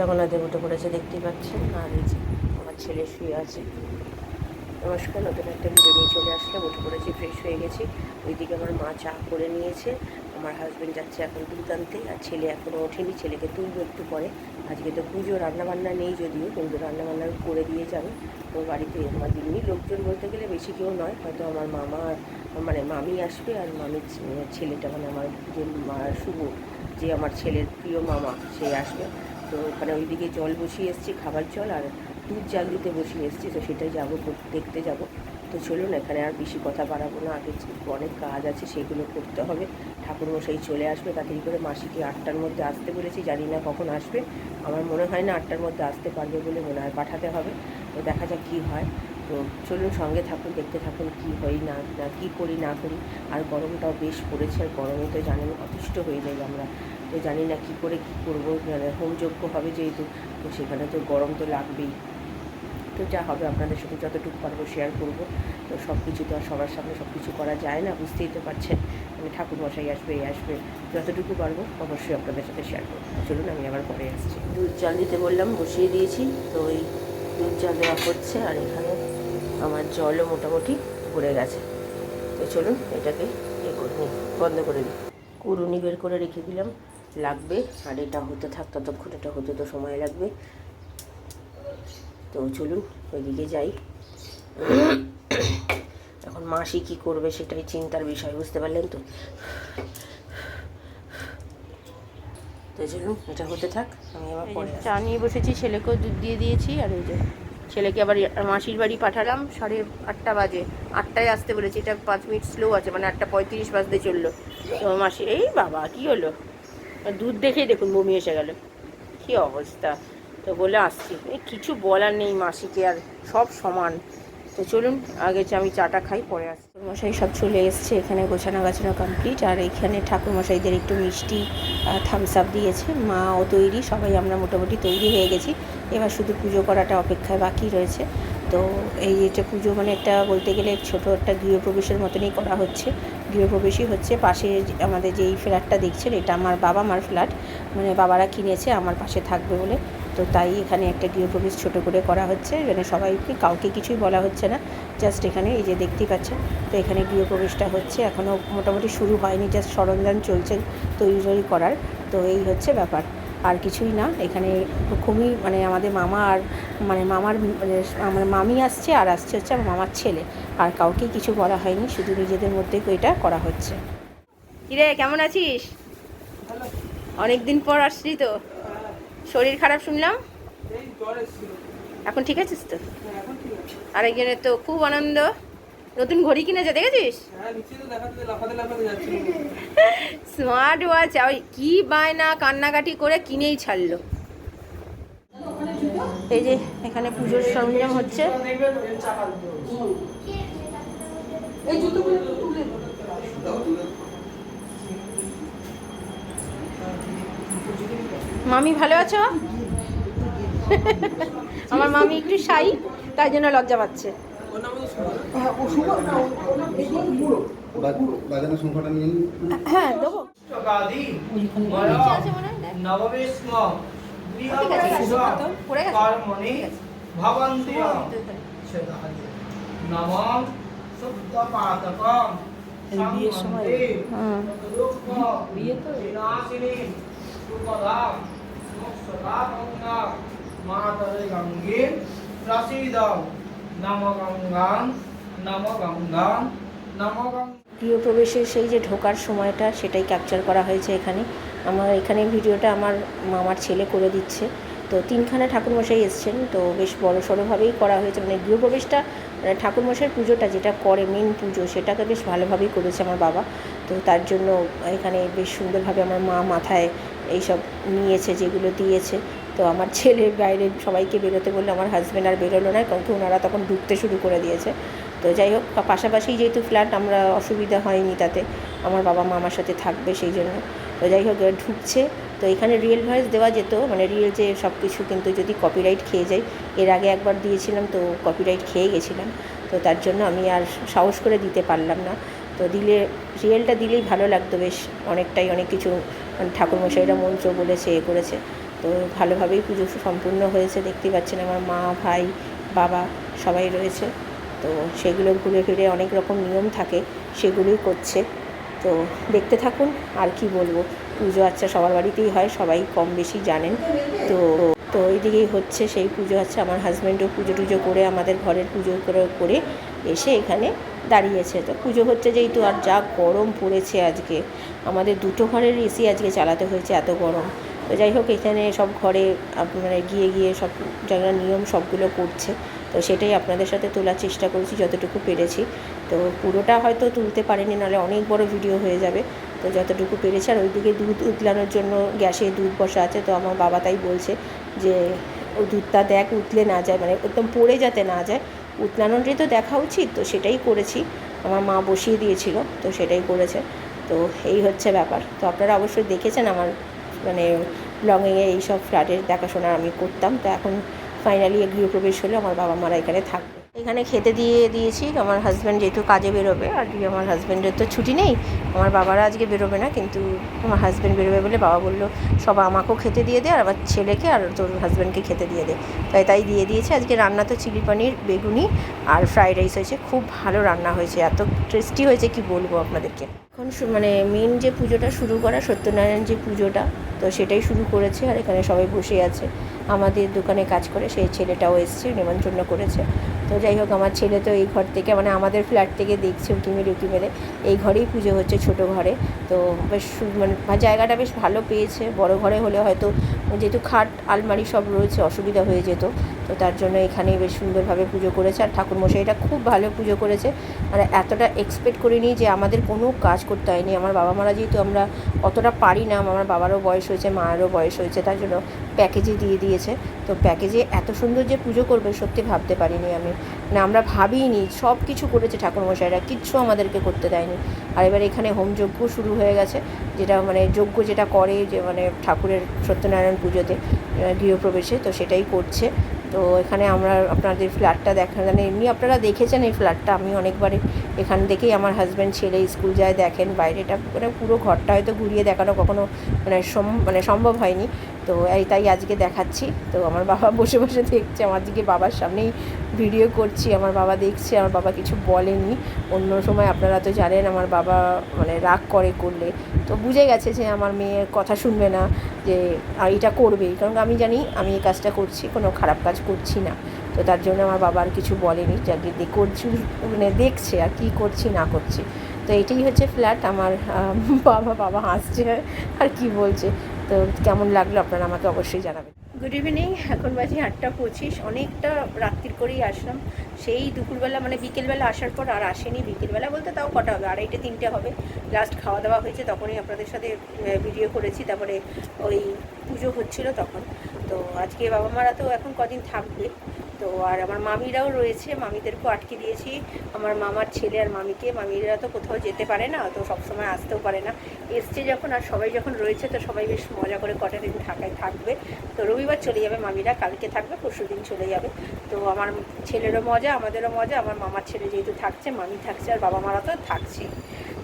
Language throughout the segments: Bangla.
জগন্নাথের মতো করেছে, দেখতেই পাচ্ছেন। আর এই যে আমার ছেলে শুয়ে আছে। নমস্কার, নতুন একটা ভিডিও নিয়ে চলে আসলাম। উঠে পড়েছি ফ্রেশ হয়ে গেছি। ওইদিকে আমার মা চা করে নিয়েছে। আমার হাজব্যান্ড যাচ্ছে এখন দুধ আনতে আর ছেলে এখনও ওঠেনি। ছেলেকে তুলবো একটু পরে। আজকে তো পুজো, রান্নাবান্না নেই যদিও, কিন্তু রান্নাবান্না করে দিয়ে যাবে। তো বাড়িতে আমার দিনই লোকজন বলতে গেলে বেশি কেউ নয়। হয়তো আমার মামা মানে মামি আসবে, আর মামির ছেলেটা মানে আমার যে মা- শুভ, যে আমার ছেলের প্রিয় মামা, সে আসবে। তো ওখানে ওইদিকে জল বসিয়ে এসেছি, খাবার জল আর দুধ জাল দিতে বসিয়ে এসেছি, তো সেটাই যাব দেখতে যাব। তো চলুন, এখানে আর বেশি কথা বাড়াবো না, আগে অনেক কাজ আছে সেগুলো করতে হবে। ঠাকুরমশাই চলে আসবে, তাড়াতাড়ি করে মাসিকে আটটার মধ্যে আসতে বলেছি, জানি না কখন আসবে। আমার মনে হয় না আটটার মধ্যে আসতে পারবে বলে মনে হয়, পাঠাতে হবে। তো দেখা যাক কী হয়। তো চলুন সঙ্গে থাকুন, দেখতে থাকুন কী হই না না কী করি, না করি। আর গরমটাও বেশ পড়েছে, আর গরমে তো জানেন অতিষ্ঠ হয়ে যাই আমরা। তো জানি না কী করে কী করব মানে হোমযোগ্য হবে যেহেতু, তো সেখানে তো গরম তো লাগবেই। তো যা হবে আপনাদের সাথে যতটুকু পারব শেয়ার করব। তো সব কিছু তো আর সবার সামনে সব কিছু করা যায় না, বুঝতেই তো পারছেন। মানে ঠাকুর মশাই আসবে এই আসবে, যতটুকু পারব অবশ্যই আপনাদের সাথে শেয়ার করব। চলুন, আমি আবার পরে আসছি। দুধ জাল দিতে বললাম, বসিয়ে দিয়েছি। তো ওই দুধ জাল দেওয়া হচ্ছে, আর এখানে আমার জলও মোটামুটি ভরে গেছে। তো চলুন এটাকে ইয়ে করে নিই বন্ধ করে দিই। কুরুনি বের করে রেখে দিলাম লাগবে। আর এটা হতে থাক ততক্ষণ এটা হতে তো সময় লাগবে। তো চলুন ওইদিকে যাই। এখন মাসি কি করবে সেটাই চিন্তার বিষয় বুঝতে পারলেন তো? তো চলুন এটা হতে থাক আমি আবার পরে চা নিয়ে বসেছি ছেলেকেও দুধ দিয়ে দিয়েছি আর এই যে ছেলেকে আবার মাসির বাড়ি পাঠালাম, সাড়ে আটটা বাজে। আটটায় আসতে বলেছি, এটা পাঁচ মিনিট স্লো আছে মানে আটটা পঁয়ত্রিশ বাজতে চলল। তো মাসি, এই বাবা, কি হলো? দুধ দেখেই দেখুন, বমি এসে গেল। কি অবস্থা? তো বলে, আসছি। এই কিছু বলার নেই মাসিকে, আর সব সমান। তো চলুন, আগে আমি চাটা খাই, পরে আসছি। মশাই সব চলে এসছে, এখানে গোছানো গাছানো কমপ্লিট আর এখানে ঠাকুরমশাইদের একটু মিষ্টি থামস আপ দিয়েছে। মাও তৈরি, সবাই আমরা মোটামুটি তৈরি হয়ে গেছি। এবার শুধু পুজো করাটা অপেক্ষায় বাকি রয়েছে। তো এই এটা পুজো মানে একটা বলতে গেলে ছোট একটা গৃহপ্রবেশের মতনই করা হচ্ছে। গৃহপ্রবেশই হচ্ছে পাশে আমাদের যেই ফ্ল্যাটটা দেখছেন, এটা আমার বাবা মার ফ্ল্যাট। মানে বাবারা কিনেছে, আমার পাশে থাকবে বলে। তো তাই এখানে একটা গৃহপ্রবেশ ছোট করে করা হচ্ছে। এখানে সবাইকে, কাউকে কিছুই বলা হচ্ছে না। জাস্ট এখানে এই যে দেখতেই পাচ্ছেন, তো এখানে গৃহপ্রবেশটা হচ্ছে। এখনও মোটামুটি শুরু হয়নি, জাস্ট সরঞ্জাম চলছে তৈরি করার। তো এই হচ্ছে ব্যাপার। আর কিছুই না। এখানে খুবই মানে আমাদের মামা আর মানে মামার মানে আমার মামি আসছে আর আসছে হচ্ছে আমার মামার ছেলে। আর কাউকে কিছু বলা হয়নি শুধু নিজেদের মধ্যেই এটা করা হচ্ছে। কিরে কেমন আছিস? অনেক দিন পর আসলি তো। শরীর খারাপ শুনলাম? এখন ঠিক আছিস তো? হ্যাঁ, এখন আরেকজনের তো খুব আনন্দ। নতুন ঘড়ি কিনেছে দেখেছিস? হ্যাঁ নিশ্চয়ই তো দেখাতে লাফাতে লাফাতে স্মার্ট ওয়াচ ওই কি বায়না কান্নাকাটি করে কিনেই ছাড়লো। এই যে এখানে পুজোর সরঞ্জাম হচ্ছে। মামি ভালো আছো? আমার মামি একটু সাই তাই জন্য লজ্জা পাচ্ছে। হ্যাঁ হ্যাঁ দেবো গেছে। কর্মণি ভবন্তি শুভ, শুদ্ধ পাতকম বিয়ের সময়। বিয়ে তো বিনাশিনী সুপদা মোক্ষদা গঙ্গা মাতরে গঙ্গে প্রসিদম নম গৃহপ্রবেশের সেই যে ঢোকার সময়টা, সেটাই ক্যাপচার করা হয়েছে এখানে। আমার এখানে ভিডিওটা আমার মামার ছেলে করে দিচ্ছে। তো তিনখানা ঠাকুরমশাই এসছেন। তো বেশ বড় সড়োভাবেই করা হয়েছে। মানে গৃহপ্রবেশটা মানে ঠাকুরমশাইয়ের পুজোটা যেটা করে মেন পুজো, সেটাকে বেশ ভালোভাবেই করেছে আমার বাবা। তো তার জন্য এখানে বেশ সুন্দরভাবে আমার মা মাথায় এইসব নিয়েছে, যেগুলো দিয়েছে। তো আমার ছেলে বাইরে সবাইকে বেরোতে বললে আমার হাজব্যান্ড আর বেরোলো না, কারণ ওনারা তখন ঢুকতে শুরু করে দিয়েছে। তো যাই হোক পাশাপাশি যেহেতু ফ্ল্যাট আমরা অসুবিধা হয়নি তাতে। আমার বাবা মা আমার সাথে থাকবে সেই জন্য। তো যাই হোক ঢুকছে। তো এখানে রিয়েল ভয়েস দেওয়া যেত মানে রিয়েল যে সব কিছু কিন্তু যদি কপিরাইট খেয়ে যায়, এর আগে একবার দিয়েছিলাম, তো কপিরাইট খেয়ে গেছিলাম। তো তার জন্য আমি আর সাহস করে দিতে পারলাম না। তো দিলে রিয়েলটা দিলেই ভালো লাগতো বেশ, অনেকটাই অনেক কিছু, ঠাকুরমশাইরা মন্ত্র বলেছে, এ করেছে। তো ভালোভাবেই পুজো সম্পূর্ণ হয়েছে, দেখতেই পাচ্ছেন আমার মা, ভাই, বাবা সবাই রয়েছে। তো সেগুলো ঘুরে ফিরে অনেক রকম নিয়ম থাকে, সেগুলোই করছে। তো দেখতে থাকুন আর কি বলব, পুজো আচ্ছা সবার বাড়িতেই হয়, সবাই কম বেশি জানেন। তো তো ওইদিকেই হচ্ছে সেই পুজো আচ্ছা আমার হাজব্যান্ডও পুজো টুজো করে আমাদের ঘরের পুজো করে করে এসে এখানে দাঁড়িয়েছে। তো পুজো হচ্ছে যেহেতু আর যা গরম পড়েছে আজকে, আমাদের দুটো ঘরের এসি আজকে চালাতে হয়েছে এত গরম। তো যাই হোক, এখানে সব ঘরে আপনারা গিয়ে গিয়ে সব যারা নিয়ম সবগুলো করছে, তো সেটাই আপনাদের সাথে তোলার চেষ্টা করেছি যতটুকু পেরেছি। তো পুরোটা হয়তো তুলতে পারিনি, নাহলে অনেক বড় ভিডিও হয়ে যাবে। তো যতটুকু পেরেছি, আর ওইদিকে দুধ উতলানোর জন্য গ্যাসে দুধ বসা আছে, তো আমার বাবা তাই বলছে যে, ও দুধটা দেখ, উতলে না যায়। মানে একদম পড়ে যাতে না যায়। উতলানোটাই তো দেখা উচিত, তো সেটাই করেছি। আমার মা বসিয়ে দিয়েছিল, তো সেটাই করেছে। তো এই হচ্ছে ব্যাপার। তো আপনারা অবশ্যই দেখেছেন আমার মানে ব্লগিংয়ে এইসব ফ্ল্যাটের দেখাশোনা আমি করতাম। তো এখন ফাইনালি গৃহপ্রবেশ হলে আমার বাবা মারা এখানে থাকবে। এখানে খেতে দিয়ে দিয়েছি, আমার হাজব্যান্ড যেহেতু কাজে বেরোবে, আর কি আমার হাজব্যান্ডের তো ছুটি নেই, আমার বাবারা আজকে বেরোবে না, কিন্তু আমার হাজব্যান্ড বেরোবে বলে বাবা বলল, সব আমাকেও খেতে দিয়ে দে, আর আমার ছেলেকে আর তোর হাজব্যান্ডকে খেতে দিয়ে দে। তাই তাই দিয়ে দিয়েছে। আজকে রান্না তো চিলি পনির, বেগুনি আর ফ্রাইড রাইস হয়েছে। খুব ভালো রান্না হয়েছে, এত টেস্টি হয়েছে, কি বলব আপনাদেরকে? এখন মানে মেন যে পুজোটা শুরু করা, সত্যনারায়ণ যে পুজোটা, তো সেটাই শুরু করেছে, আর এখানে সবাই বসে আছে। আমাদের দোকানে কাজ করে, সেই ছেলেটাও এসছে, নিমন্ত্রণ করেছে। তো যাই হোক, আমার ছেলে তো এই ঘর থেকে মানে আমাদের ফ্ল্যাট থেকে দেখছে উঁকি মেরে উঁকি মেরে এই ঘরেই পুজো হচ্ছে ছোট ঘরে। তো বেশ মানে জায়গাটা বেশ ভালো পেয়েছে। বড় ঘরে হলে হয়তো যেহেতু খাট, আলমারি সব রয়েছে, অসুবিধা হয়ে যেত। তো তার জন্য এখানেই বেশ সুন্দরভাবে পুজো করেছে। আর ঠাকুরমশাইটা খুব ভালো পুজো করেছে। মানে এতটা এক্সপেক্ট করিনি যে আমাদের কোনো কাজ করতে হয়নি। আমার বাবা মারা যেহেতু আমরা অতটা পারি না, আমার বাবারও বয়স হয়েছে মায়েরও বয়স হয়েছে, তার জন্য প্যাকেজে দিয়ে দিয়েছে। তো প্যাকেজে এত সুন্দর যে পুজো করবে সত্যি ভাবতে পারিনি আমি। মানে আমরা ভাবিনি সব কিছু করেছে ঠাকুরমশাইরা, কিচ্ছু আমাদেরকে করতে দেয়নি। আর এবার এখানে হোমযজ্ঞ শুরু হয়ে গেছে, যেটা মানে যজ্ঞ যেটা করে যে মানে ঠাকুরের সত্যনারায়ণ পুজোতে গৃহপ্রবেশে, তো সেটাই করছে। তো এখানে আমরা আপনাদের ফ্ল্যাটটা দেখা মানে এমনি আপনারা দেখেছেন এই ফ্ল্যাটটা। আমি অনেকবারই এখান থেকেই আমার হাজব্যান্ড ছেলে স্কুল যায় দেখেন। বাইরেটা মানে পুরো ঘরটা হয়তো ঘুরিয়ে দেখানো কখনো মানে মানে সম্ভব হয়নি। তো এই তাই আজকে দেখাচ্ছি। তো আমার বাবা বসে বসে দেখছে, আমার দিকে বাবার সামনেই ভিডিও করছি, আমার বাবা দেখছে, আমার বাবা কিছু বলেনি। অন্য সময় আপনারা তো জানেন, আমার বাবা মানে রাগ করে করলে। তো বুঝে গেছে যে আমার মেয়ের কথা শুনবে না, যে আর এটা করবেই কারণ আমি জানি, আমি এই কাজটা করছি, কোনো খারাপ কাজ করছি না। তো তার জন্য আমার বাবা আর কিছু বলেনি যাকে করছি মানে দেখছে আর কি করছি, না করছি। তো এটাই হচ্ছে ফ্ল্যাট আমার বাবা বাবা হাসছে, আর কি বলছে। তো কেমন লাগল আপনারা আমাকে অবশ্যই জানাবেন। গুড ইভিনিং এখন বাজে আটটা পঁচিশ, অনেকটা রাত্রির করেই আসলাম। সেই দুপুরবেলা মানে বিকেলবেলা আসার পর আর আসেনি, বিকেলবেলা বলতে তাও কটা হবে, আড়াইটে, তিনটে হবে। লাস্ট খাওয়া দাওয়া হয়েছে, তখনই আপনাদের সাথে ভিডিও করেছি, তারপরে ওই পুজো হচ্ছিল তখন। তো আজকে বাবা মারা তো এখন কদিন থাকবে তো আর আমার মামিরাও রয়েছে, মামিদেরকেও আটকে দিয়েছি। আমার মামার ছেলে আর মামিকে, মামিরা তো কোথাও যেতে পারে না, তো সবসময় আসতেও পারে না। এসছে যখন আর সবাই যখন রয়েছে, তো সবাই বেশ মজা করে কটা দিন থাকায় থাকবে। তো রবিবার চলে যাবে মামিরা, কালকে থাকবে, পরশু দিন চলে যাবে। তো আমার ছেলেরও মজা, আমাদেরও মজা, আমার মামার ছেলে যেহেতু থাকছে, মামি থাকছে, আর বাবা মারা তো থাকছে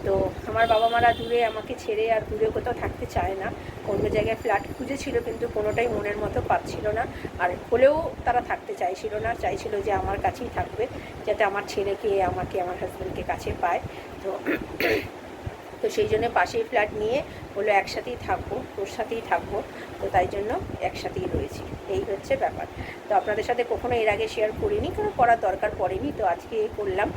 তো আমার বাবা মারা দূরে, আমাকে ছেড়ে আর দূরে কোথাও থাকতে চায় না। অন্য জায়গায় ফ্ল্যাট খুঁজেছিল, কিন্তু কোনোটাই মনের মতো পাচ্ছিল না। আর হলেও তারা থাকতে চাইছিল না, চাইছিল যে আমার কাছেই থাকবে, যাতে আমার ছেলেকে, আমাকে, আমার হাজব্যান্ডকে কাছে পায়। তো তো সেই জন্য পাশেই ফ্ল্যাট নিয়ে বলল একসাথেই থাকব তোর সাথেই থাকব। তো তাই জন্য একসাথেই রয়েছি। এই হচ্ছে ব্যাপার। তো আপনাদের সাথে কখনো এর আগে শেয়ার করিনি কারণ করার দরকার পড়েনি। তো আজকে করলাম।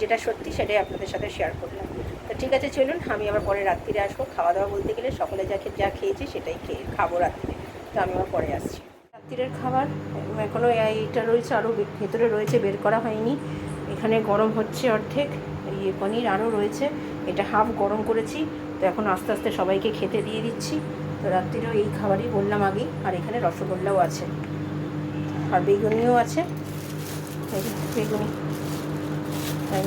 যেটা সত্যি সেটাই আপনাদের সাথে শেয়ার করলাম। তো ঠিক আছে, চলুন, আমি আবার পরে রাত্রিরে আসব। খাওয়া দাওয়া বলতে গেলে সকলে যা যা খেয়েছি সেটাই খেয়ে খাব রাত্রিরে। তো আমি আবার পরে আসছি। রাত্রিরের খাবার এখনও এইটা রয়েছে আরও ভেতরে রয়েছে, বের করা হয়নি। এখানে গরম হচ্ছে অর্ধেক ইয়ে পনির আরও রয়েছে। এটা হাফ গরম করেছি, তো এখন আস্তে আস্তে সবাইকে খেতে দিয়ে দিচ্ছি। তো রাত্রিরেও এই খাবারই বললাম আগেই, আর এখানে রসগোল্লাও আছে। আর বেগুনিও আছে। বেগুনি। তাই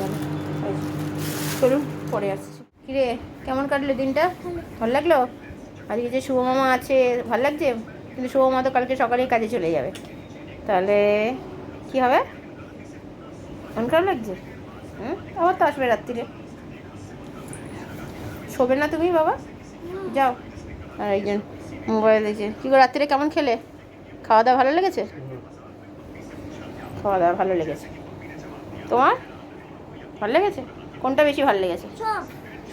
চলুন, পরে আসছি। কিরে, কেমন কাটলো দিনটা? ভালো লাগল? আজকে যে শুভ মামা আছে, ভালো লাগছে? কিন্তু শুভ মামা তো কালকে সকালেই কাজে চলে যাবে। তাহলে কি হবে? মন খারাপ লাগছে? হুম? আবার তো আসবে রাত্রিরে। শোবে না তুমি, বাবা? যাও। আর একজন মোবাইল দেখছে কী করে রাত্রিরে কেমন খেলে? খাওয়া দাওয়া ভালো লেগেছে? খাওয়া দাওয়া ভালো লেগেছে। তোমার? ভালো লেগেছে? কোনটা বেশি ভালো লেগেছে?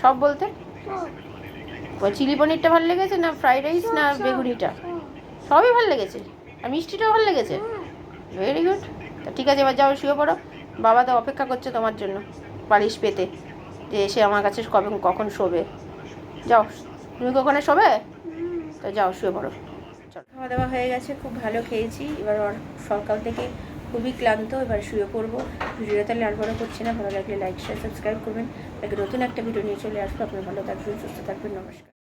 সব বলতে? ওই চিলি পনিরটা ভালো লেগেছে না ফ্রাইড রাইস না বেগুনিটা? সবই ভালো লেগেছে। আর মিষ্টিটাও ভালো লেগেছে? ভেরি গুড তা ঠিক আছে এবার যাও শুয়ে পড়ো। বাবা তো অপেক্ষা করছে তোমার জন্য। বালিশ পেতে যে এসে আমার কাছে কবে কখন শোবে। যাও তুমি কখনো শোবে? তো যাও শুয়ে পড়ো। চলো। খাওয়া দাওয়া হয়ে গেছে খুব ভালো খেয়েছি। এবার সকাল থেকে খুবই ক্লান্ত, এবার শুয়ে পড়ব ভিডিওটা তাহলে আর বড় করছি না, ভালো লাগলে লাইক শেয়ার সাবস্ক্রাইব করবেন। তাকে নতুন একটা ভিডিও নিয়ে চলে আসব। আপনার ভালো থাকবেন, সুস্থ থাকবেন, নমস্কার।